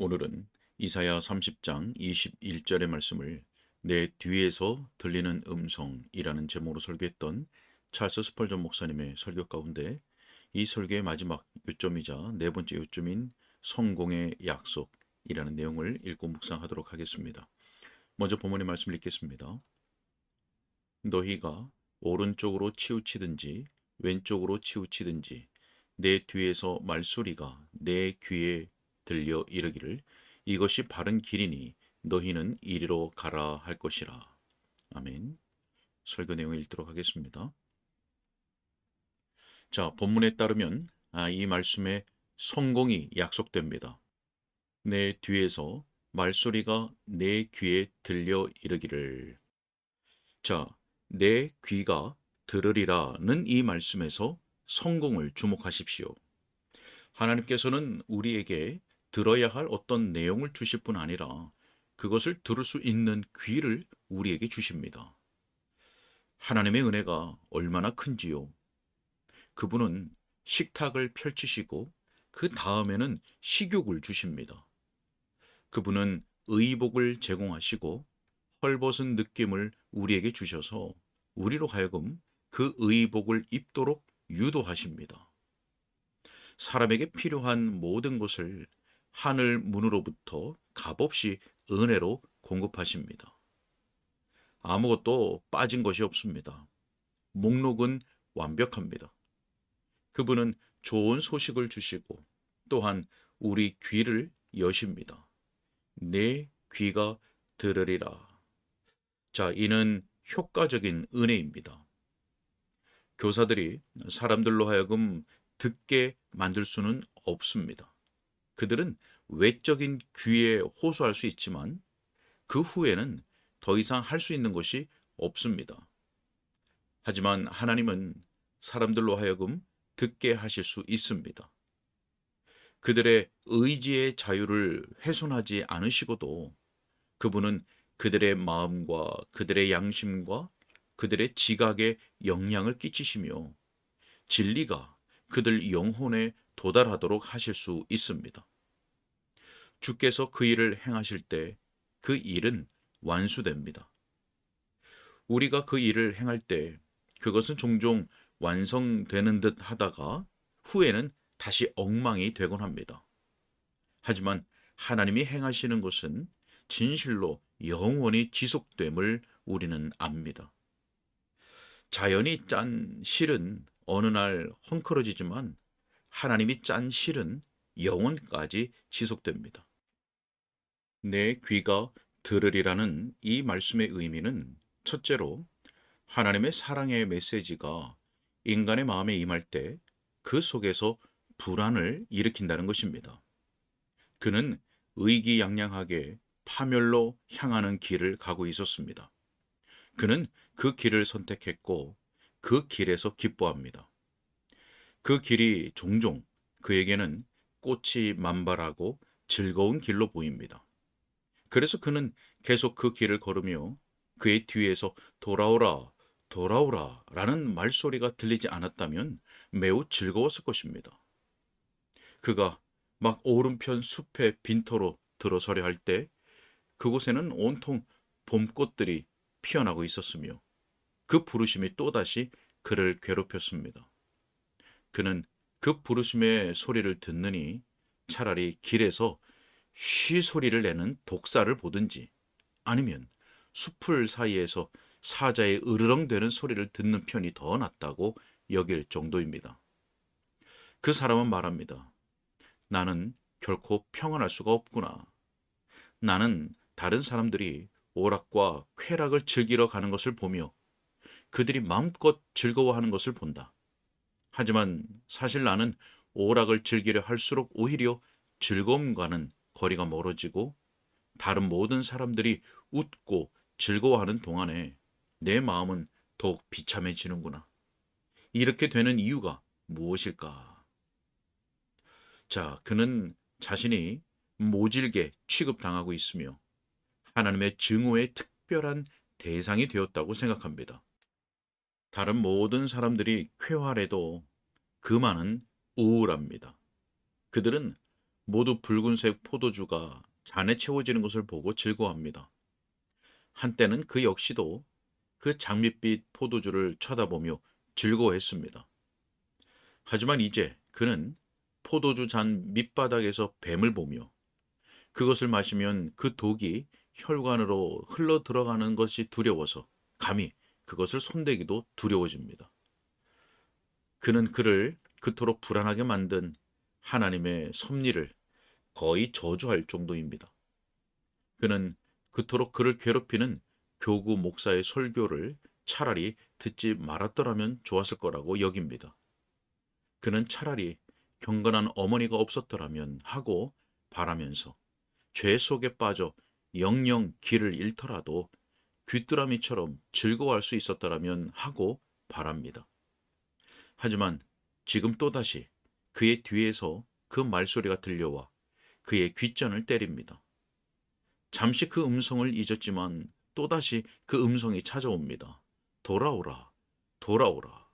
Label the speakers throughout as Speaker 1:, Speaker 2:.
Speaker 1: 오늘은 이사야 30장 21절의 말씀을 내 뒤에서 들리는 음성이라는 제목으로 설교했던 찰스 스펄전 목사님의 설교 가운데 이 설교의 마지막 요점이자 네 번째 요점인 성공의 약속이라는 내용을 읽고 묵상하도록 하겠습니다. 먼저 본문의 말씀을 읽겠습니다. 너희가 오른쪽으로 치우치든지 왼쪽으로 치우치든지 내 뒤에서 말소리가 내 귀에 들려 이르기를 이것이 바른 길이니 너희는 이리로 가라 할 것이라. 아멘. 설교 내용을 읽도록 하겠습니다. 자, 본문에 따르면 아, 이 말씀에 성공이 약속됩니다. 내 뒤에서 말소리가 내 귀에 들려 이르기를. 자, 내 귀가 들으리라는 이 말씀에서 성공을 주목하십시오. 하나님께서는 우리에게 들어야 할 어떤 내용을 주실 뿐 아니라 그것을 들을 수 있는 귀를 우리에게 주십니다. 하나님의 은혜가 얼마나 큰지요. 그분은 식탁을 펼치시고 그 다음에는 식욕을 주십니다. 그분은 의복을 제공하시고 헐벗은 느낌을 우리에게 주셔서 우리로 하여금 그 의복을 입도록 유도하십니다. 사람에게 필요한 모든 것을 하늘 문으로부터 값없이 은혜로 공급하십니다. 아무것도 빠진 것이 없습니다. 목록은 완벽합니다. 그분은 좋은 소식을 주시고 또한 우리 귀를 여십니다. 내 귀가 들으리라. 자, 이는 효과적인 은혜입니다. 교사들이 사람들로 하여금 듣게 만들 수는 없습니다. 그들은 외적인 귀에 호소할 수 있지만 그 후에는 더 이상 할 수 있는 것이 없습니다. 하지만 하나님은 사람들로 하여금 듣게 하실 수 있습니다. 그들의 의지의 자유를 훼손하지 않으시고도 그분은 그들의 마음과 그들의 양심과 그들의 지각에 영향을 끼치시며 진리가 그들 영혼에 도달하도록 하실 수 있습니다. 주께서 그 일을 행하실 때 그 일은 완수됩니다. 우리가 그 일을 행할 때 그것은 종종 완성되는 듯 하다가 후에는 다시 엉망이 되곤 합니다. 하지만 하나님이 행하시는 것은 진실로 영원히 지속됨을 우리는 압니다. 자연이 짠 실은 어느 날 헝클어지지만 하나님이 짠 실은 영원까지 지속됩니다. 내 귀가 들으리라는 이 말씀의 의미는 첫째로 하나님의 사랑의 메시지가 인간의 마음에 임할 때 그 속에서 불안을 일으킨다는 것입니다. 그는 의기양양하게 파멸로 향하는 길을 가고 있었습니다. 그는 그 길을 선택했고 그 길에서 기뻐합니다. 그 길이 종종 그에게는 꽃이 만발하고 즐거운 길로 보입니다. 그래서 그는 계속 그 길을 걸으며 그의 뒤에서 돌아오라, 돌아오라 라는 말소리가 들리지 않았다면 매우 즐거웠을 것입니다. 그가 막 오른편 숲의 빈터로 들어서려 할 때 그곳에는 온통 봄꽃들이 피어나고 있었으며 그 부르심이 또다시 그를 괴롭혔습니다. 그는 그 부르심의 소리를 듣느니 차라리 길에서 쉬 소리를 내는 독사를 보든지 아니면 숲풀 사이에서 사자의 으르렁대는 소리를 듣는 편이 더 낫다고 여길 정도입니다. 그 사람은 말합니다. 나는 결코 평안할 수가 없구나. 나는 다른 사람들이 오락과 쾌락을 즐기러 가는 것을 보며 그들이 마음껏 즐거워하는 것을 본다. 하지만 사실 나는 오락을 즐기려 할수록 오히려 즐거움과는 거리가 멀어지고 다른 모든 사람들이 웃고 즐거워하는 동안에 내 마음은 더욱 비참해지는구나. 이렇게 되는 이유가 무엇일까? 자, 그는 자신이 모질게 취급당하고 있으며 하나님의 증오의 특별한 대상이 되었다고 생각합니다. 다른 모든 사람들이 쾌활해도 그만은 우울합니다. 그들은 모두 붉은색 포도주가 잔에 채워지는 것을 보고 즐거워합니다. 한때는 그 역시도 그 장밋빛 포도주를 쳐다보며 즐거워했습니다. 하지만 이제 그는 포도주 잔 밑바닥에서 뱀을 보며 그것을 마시면 그 독이 혈관으로 흘러 들어가는 것이 두려워서 감히 그것을 손대기도 두려워집니다. 그는 그를 그토록 불안하게 만든 하나님의 섭리를 거의 저주할 정도입니다. 그는 그토록 그를 괴롭히는 교구 목사의 설교를 차라리 듣지 말았더라면 좋았을 거라고 여깁니다. 그는 차라리 경건한 어머니가 없었더라면 하고 바라면서 죄 속에 빠져 영영 길을 잃더라도 귀뚜라미처럼 즐거워할 수 있었더라면 하고 바랍니다. 하지만 지금 또다시 그의 뒤에서 그 말소리가 들려와 그의 귓전을 때립니다. 잠시 그 음성을 잊었지만 또다시 그 음성이 찾아옵니다. 돌아오라, 돌아오라.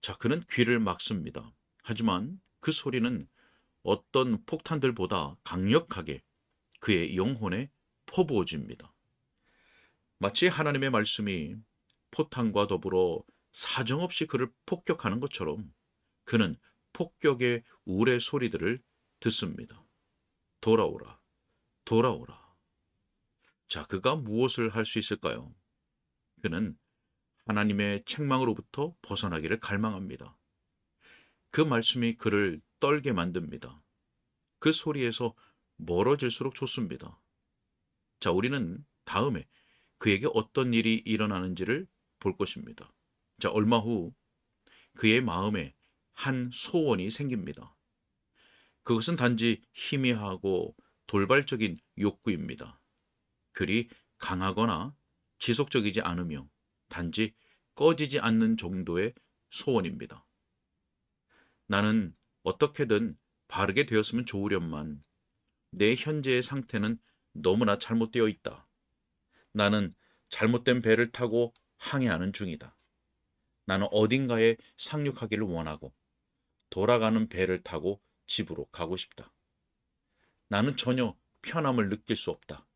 Speaker 1: 자, 그는 귀를 막습니다. 하지만 그 소리는 어떤 폭탄들보다 강력하게 그의 영혼에 퍼부어집니다. 마치 하나님의 말씀이 포탄과 더불어 사정없이 그를 폭격하는 것처럼 그는 폭격의 우레 소리들을 듣습니다. 돌아오라, 돌아오라. 자, 그가 무엇을 할 수 있을까요? 그는 하나님의 책망으로부터 벗어나기를 갈망합니다. 그 말씀이 그를 떨게 만듭니다. 그 소리에서 멀어질수록 좋습니다. 자, 우리는 다음에 그에게 어떤 일이 일어나는지를 볼 것입니다. 자, 얼마 후 그의 마음에 한 소원이 생깁니다. 그것은 단지 희미하고 돌발적인 욕구입니다. 그리 강하거나 지속적이지 않으며 단지 꺼지지 않는 정도의 소원입니다. 나는 어떻게든 바르게 되었으면 좋으련만 내 현재의 상태는 너무나 잘못되어 있다. 나는 잘못된 배를 타고 항해하는 중이다. 나는 어딘가에 상륙하기를 원하고 돌아가는 배를 타고 집으로 가고 싶다. 나는 전혀 편함을 느낄 수 없다.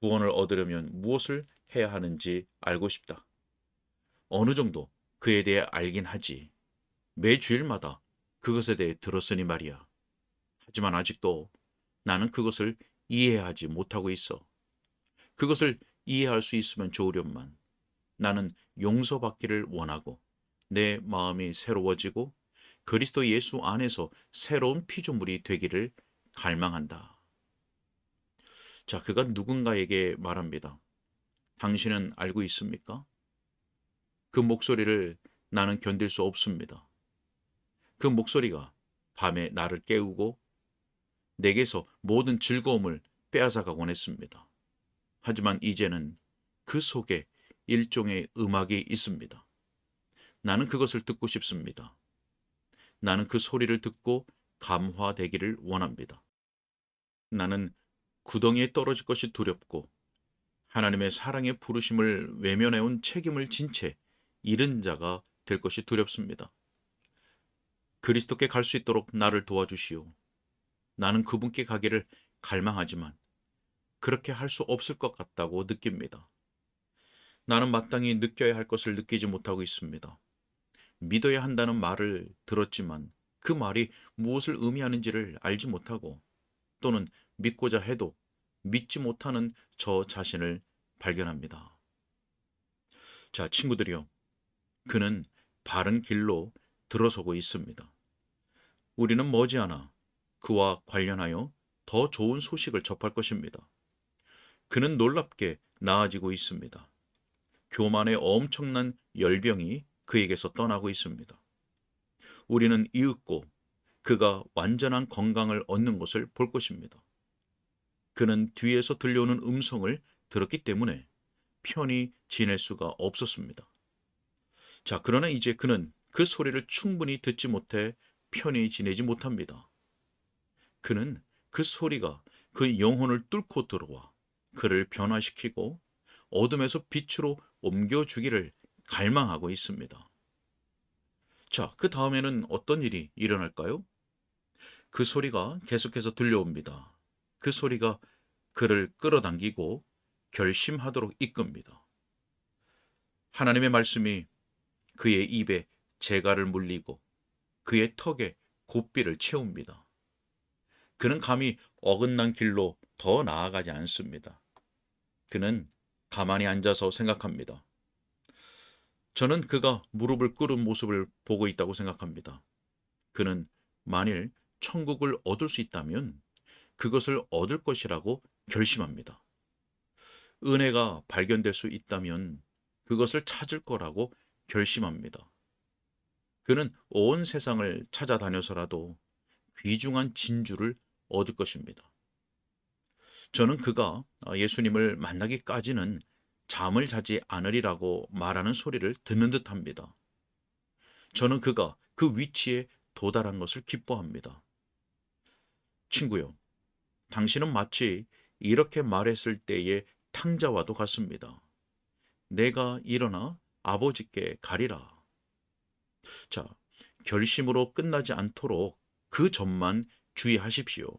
Speaker 1: 구원을 얻으려면 무엇을 해야 하는지 알고 싶다. 어느 정도 그에 대해 알긴 하지. 매 주일마다 그것에 대해 들었으니 말이야. 하지만 아직도 나는 그것을 이해하지 못하고 있어. 그것을 이해할 수 있으면 좋으련만 나는 용서받기를 원하고 내 마음이 새로워지고 그리스도 예수 안에서 새로운 피조물이 되기를 갈망한다. 자, 그가 누군가에게 말합니다. 당신은 알고 있습니까? 그 목소리를 나는 견딜 수 없습니다. 그 목소리가 밤에 나를 깨우고 내게서 모든 즐거움을 빼앗아가곤 했습니다. 하지만 이제는 그 속에 일종의 음악이 있습니다. 나는 그것을 듣고 싶습니다. 나는 그 소리를 듣고 감화되기를 원합니다. 나는 구덩이에 떨어질 것이 두렵고 하나님의 사랑의 부르심을 외면해온 책임을 진 채 잃은 자가 될 것이 두렵습니다. 그리스도께 갈 수 있도록 나를 도와주시오. 나는 그분께 가기를 갈망하지만 그렇게 할 수 없을 것 같다고 느낍니다. 나는 마땅히 느껴야 할 것을 느끼지 못하고 있습니다. 믿어야 한다는 말을 들었지만 그 말이 무엇을 의미하는지를 알지 못하고 또는 믿고자 해도 믿지 못하는 저 자신을 발견합니다. 자, 친구들이요. 그는 바른 길로 들어서고 있습니다. 우리는 머지않아 그와 관련하여 더 좋은 소식을 접할 것입니다. 그는 놀랍게 나아지고 있습니다. 교만의 엄청난 열병이 그에게서 떠나고 있습니다. 우리는 이윽고 그가 완전한 건강을 얻는 것을 볼 것입니다. 그는 뒤에서 들려오는 음성을 들었기 때문에 편히 지낼 수가 없었습니다. 자, 그러나 이제 그는 그 소리를 충분히 듣지 못해 편히 지내지 못합니다. 그는 그 소리가 그 영혼을 뚫고 들어와 그를 변화시키고 어둠에서 빛으로 옮겨주기를 갈망하고 있습니다. 자, 그 다음에는 어떤 일이 일어날까요? 그 소리가 계속해서 들려옵니다. 그 소리가 그를 끌어당기고 결심하도록 이끕니다. 하나님의 말씀이 그의 입에 재갈을 물리고 그의 턱에 고삐를 채웁니다. 그는 감히 어긋난 길로 더 나아가지 않습니다. 그는 가만히 앉아서 생각합니다. 저는 그가 무릎을 꿇은 모습을 보고 있다고 생각합니다. 그는 만일 천국을 얻을 수 있다면 그것을 얻을 것이라고 결심합니다. 은혜가 발견될 수 있다면 그것을 찾을 거라고 결심합니다. 그는 온 세상을 찾아다녀서라도 귀중한 진주를 얻을 것입니다. 저는 그가 예수님을 만나기까지는 잠을 자지 않으리라고 말하는 소리를 듣는 듯 합니다. 저는 그가 그 위치에 도달한 것을 기뻐합니다. 친구요, 당신은 마치 이렇게 말했을 때의 탕자와도 같습니다. 내가 일어나 아버지께 가리라. 자, 결심으로 끝나지 않도록 그 점만 주의하십시오.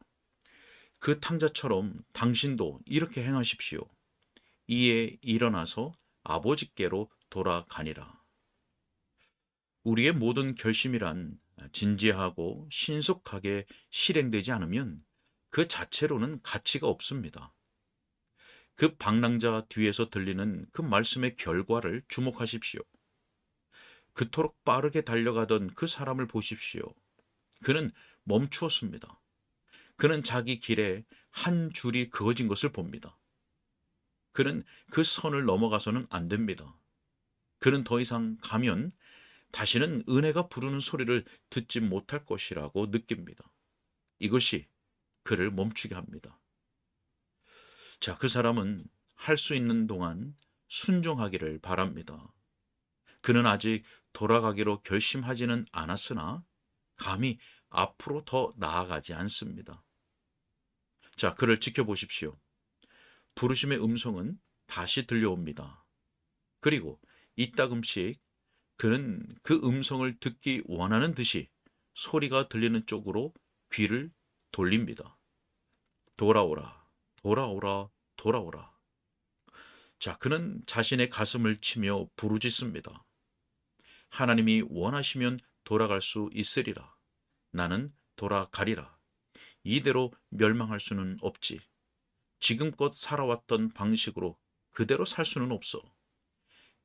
Speaker 1: 그 탕자처럼 당신도 이렇게 행하십시오. 이에 일어나서 아버지께로 돌아가니라. 우리의 모든 결심이란 진지하고 신속하게 실행되지 않으면 그 자체로는 가치가 없습니다. 그 방랑자 뒤에서 들리는 그 말씀의 결과를 주목하십시오. 그토록 빠르게 달려가던 그 사람을 보십시오. 그는 멈추었습니다. 그는 자기 길에 한 줄이 그어진 것을 봅니다. 그는 그 선을 넘어가서는 안 됩니다. 그는 더 이상 가면 다시는 은혜가 부르는 소리를 듣지 못할 것이라고 느낍니다. 이것이 그를 멈추게 합니다. 자, 그 사람은 할 수 있는 동안 순종하기를 바랍니다. 그는 아직 돌아가기로 결심하지는 않았으나 감히 앞으로 더 나아가지 않습니다. 자, 그를 지켜보십시오. 부르심의 음성은 다시 들려옵니다. 그리고 이따금씩 그는 그 음성을 듣기 원하는 듯이 소리가 들리는 쪽으로 귀를 돌립니다. 돌아오라, 돌아오라, 돌아오라. 자, 그는 자신의 가슴을 치며 부르짖습니다. 하나님이 원하시면 돌아갈 수 있으리라. 나는 돌아가리라. 이대로 멸망할 수는 없지. 지금껏 살아왔던 방식으로 그대로 살 수는 없어.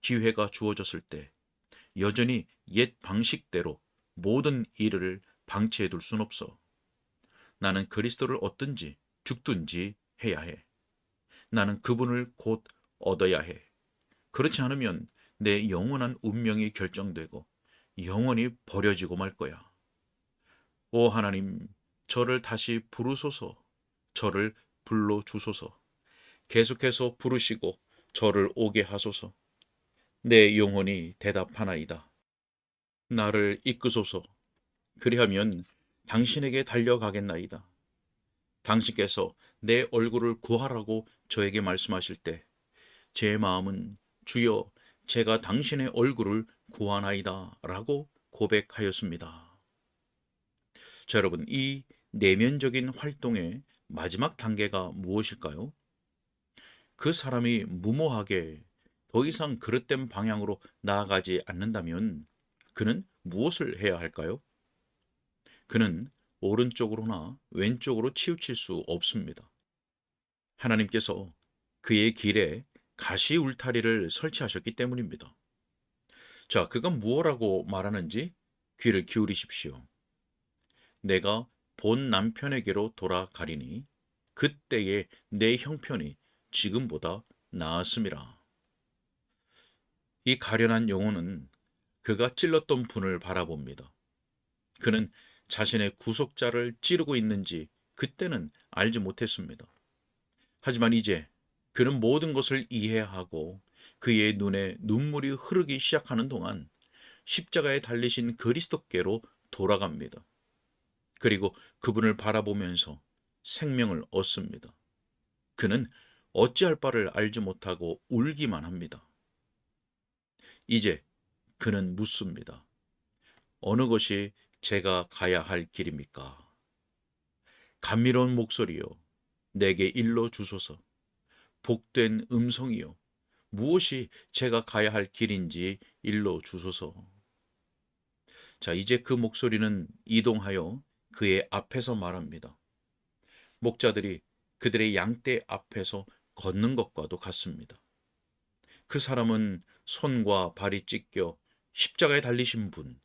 Speaker 1: 기회가 주어졌을 때 여전히 옛 방식대로 모든 일을 방치해 둘 순 없어. 나는 그리스도를 얻든지 죽든지 해야 해. 나는 그분을 곧 얻어야 해. 그렇지 않으면 내 영원한 운명이 결정되고 영원히 버려지고 말 거야. 오 하나님, 저를 다시 부르소서, 저를 불러 주소서. 계속해서 부르시고 저를 오게 하소서. 내 영혼이 대답하나이다. 나를 이끄소서. 그리하면 당신에게 달려가겠나이다. 당신께서 내 얼굴을 구하라고 저에게 말씀하실 때 제 마음은 주여 제가 당신의 얼굴을 구하나이다 라고 고백하였습니다. 자, 여러분, 이 내면적인 활동의 마지막 단계가 무엇일까요? 그 사람이 무모하게 더 이상 그릇된 방향으로 나아가지 않는다면 그는 무엇을 해야 할까요? 그는 오른쪽으로나 왼쪽으로 치우칠 수 없습니다. 하나님께서 그의 길에 가시 울타리를 설치하셨기 때문입니다. 자, 그건 무엇라고 말하는지 귀를 기울이십시오. 내가 본 남편에게로 돌아가리니 그때의 내 형편이 지금보다 나았음이라. 이 가련한 영혼은 그가 찔렀던 분을 바라봅니다. 그는 자신의 구속자를 찌르고 있는지 그때는 알지 못했습니다. 하지만 이제 그는 모든 것을 이해하고 그의 눈에 눈물이 흐르기 시작하는 동안 십자가에 달리신 그리스도께로 돌아갑니다. 그리고 그분을 바라보면서 생명을 얻습니다. 그는 어찌할 바를 알지 못하고 울기만 합니다. 이제 그는 묻습니다. 어느 것이 제가 가야 할 길입니까? 감미로운 목소리요. 내게 일러 주소서. 복된 음성이요. 무엇이 제가 가야 할 길인지 일러 주소서. 자, 이제 그 목소리는 이동하여 그의 앞에서 말합니다. 목자들이 그들의 양떼 앞에서 걷는 것과도 같습니다. 그 사람은 손과 발이 찢겨 십자가에 달리신 분,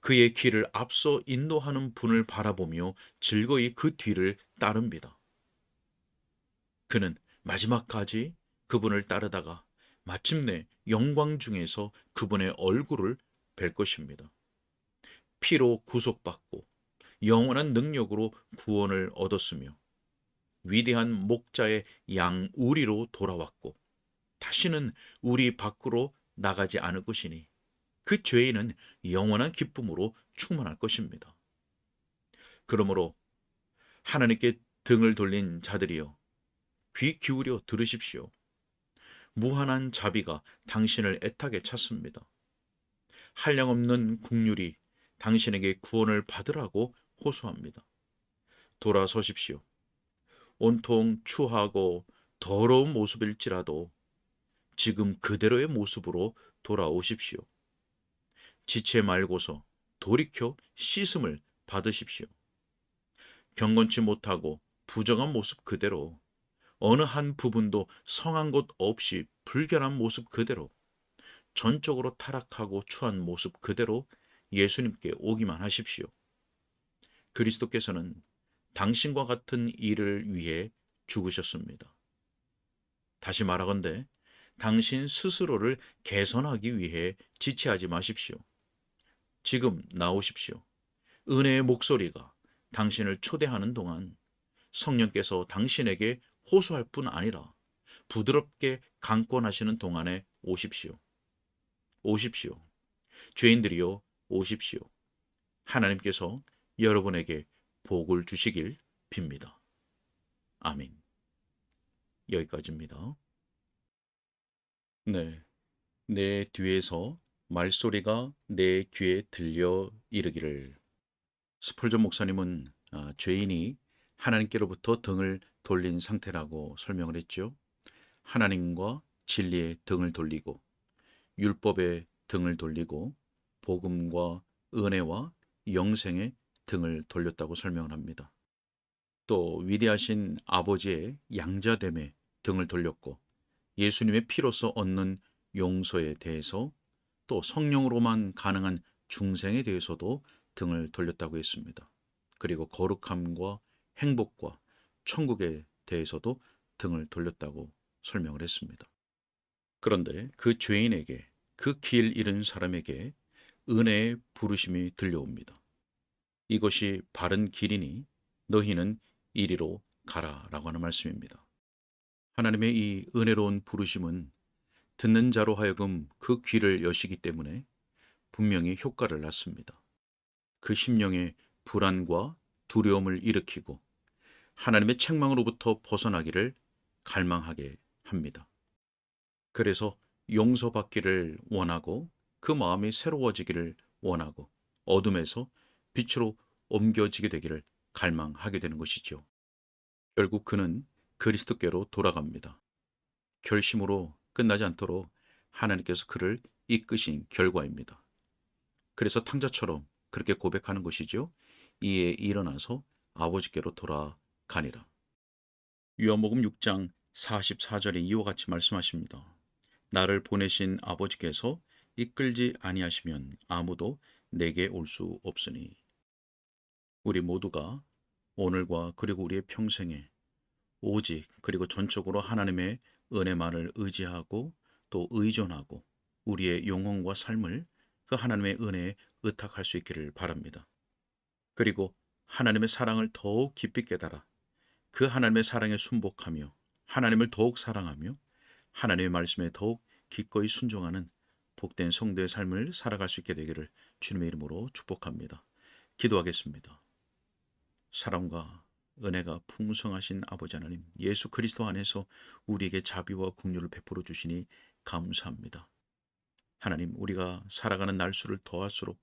Speaker 1: 그의 길을 앞서 인도하는 분을 바라보며 즐거이 그 뒤를 따릅니다. 그는 마지막까지 그분을 따르다가 마침내 영광 중에서 그분의 얼굴을 뵐 것입니다. 피로 구속받고 영원한 능력으로 구원을 얻었으며 위대한 목자의 양 우리로 돌아왔고 다시는 우리 밖으로 나가지 않을 것이니 그 죄인은 영원한 기쁨으로 충만할 것입니다. 그러므로 하나님께 등을 돌린 자들이여 귀 기울여 들으십시오. 무한한 자비가 당신을 애타게 찾습니다. 한량없는 국률이 당신에게 구원을 받으라고 호소합니다. 돌아서십시오. 온통 추하고 더러운 모습일지라도 지금 그대로의 모습으로 돌아오십시오. 지체 말고서 돌이켜 씻음을 받으십시오. 경건치 못하고 부정한 모습 그대로 어느 한 부분도 성한 것 없이 불결한 모습 그대로 전적으로 타락하고 추한 모습 그대로 예수님께 오기만 하십시오. 그리스도께서는 당신과 같은 일을 위해 죽으셨습니다. 다시 말하건대 당신 스스로를 개선하기 위해 지체하지 마십시오. 지금 나오십시오. 은혜의 목소리가 당신을 초대하는 동안 성령께서 당신에게 호소할 뿐 아니라 부드럽게 강권하시는 동안에 오십시오. 오십시오. 죄인들이요, 오십시오. 하나님께서 여러분에게 복을 주시길 빕니다. 아멘. 여기까지입니다. 네. 내 뒤에서 말소리가 내 귀에 들려 이르기를. 스펄전 목사님은 아, 죄인이 하나님께로부터 등을 돌린 상태라고 설명을 했죠. 하나님과 진리의 등을 돌리고 율법의 등을 돌리고 복음과 은혜와 영생의 등을 돌렸다고 설명을 합니다. 또 위대하신 아버지의 양자됨에 등을 돌렸고 예수님의 피로서 얻는 용서에 대해서 또 성령으로만 가능한 중생에 대해서도 등을 돌렸다고 했습니다. 그리고 거룩함과 행복과 천국에 대해서도 등을 돌렸다고 설명을 했습니다. 그런데 그 죄인에게 그 길 잃은 사람에게 은혜의 부르심이 들려옵니다. 이것이 바른 길이니 너희는 이리로 가라 라고 하는 말씀입니다. 하나님의 이 은혜로운 부르심은 듣는 자로 하여금 그 귀를 여시기 때문에 분명히 효과를 낳습니다. 그 심령의 불안과 두려움을 일으키고 하나님의 책망으로부터 벗어나기를 갈망하게 합니다. 그래서 용서받기를 원하고 그 마음이 새로워지기를 원하고 어둠에서 빛으로 옮겨지게 되기를 갈망하게 되는 것이죠. 결국 그는 그리스도께로 돌아갑니다. 결심으로 끝나지 않도록 하나님께서 그를 이끄신 결과입니다. 그래서 탕자처럼 그렇게 고백하는 것이죠. 이에 일어나서 아버지께로 돌아가니라. 요한복음 6장 44절에 이와 같이 말씀하십니다. 나를 보내신 아버지께서 이끌지 아니하시면 아무도 내게 올 수 없으니 우리 모두가 오늘과 그리고 우리의 평생에 오직 그리고 전적으로 하나님의 은혜만을 의지하고 또 의존하고 우리의 영혼과 삶을 그 하나님의 은혜에 의탁할 수 있기를 바랍니다. 그리고 하나님의 사랑을 더욱 깊이 깨달아 그 하나님의 사랑에 순복하며 하나님을 더욱 사랑하며 하나님의 말씀에 더욱 기꺼이 순종하는 복된 성도의 삶을 살아갈 수 있게 되기를 주님의 이름으로 축복합니다. 기도하겠습니다. 사랑과 은혜가 풍성하신 아버지 하나님, 예수 그리스도 안에서 우리에게 자비와 국류를 베풀어 주시니 감사합니다. 하나님, 우리가 살아가는 날수를 더할수록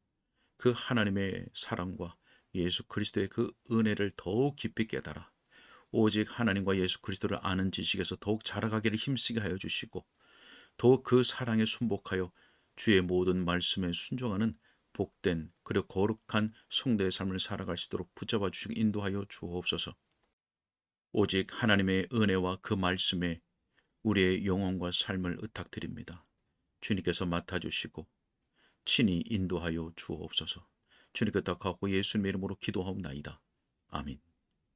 Speaker 1: 그 하나님의 사랑과 예수 그리스도의 그 은혜를 더욱 깊이 깨달아 오직 하나님과 예수 그리스도를 아는 지식에서 더욱 자라가기를 힘쓰게 하여 주시고 더욱 그 사랑에 순복하여 주의 모든 말씀에 순종하는 복된 그리고 거룩한 성도의 삶을 살아갈 수 있도록 붙잡아 주시고 인도하여 주옵소서. 오직 하나님의 은혜와 그 말씀에 우리의 영혼과 삶을 의탁드립니다. 주님께서 맡아주시고 친히 인도하여 주옵소서. 주님께 덕하고 예수님의 이름으로 기도하옵나이다. 아멘.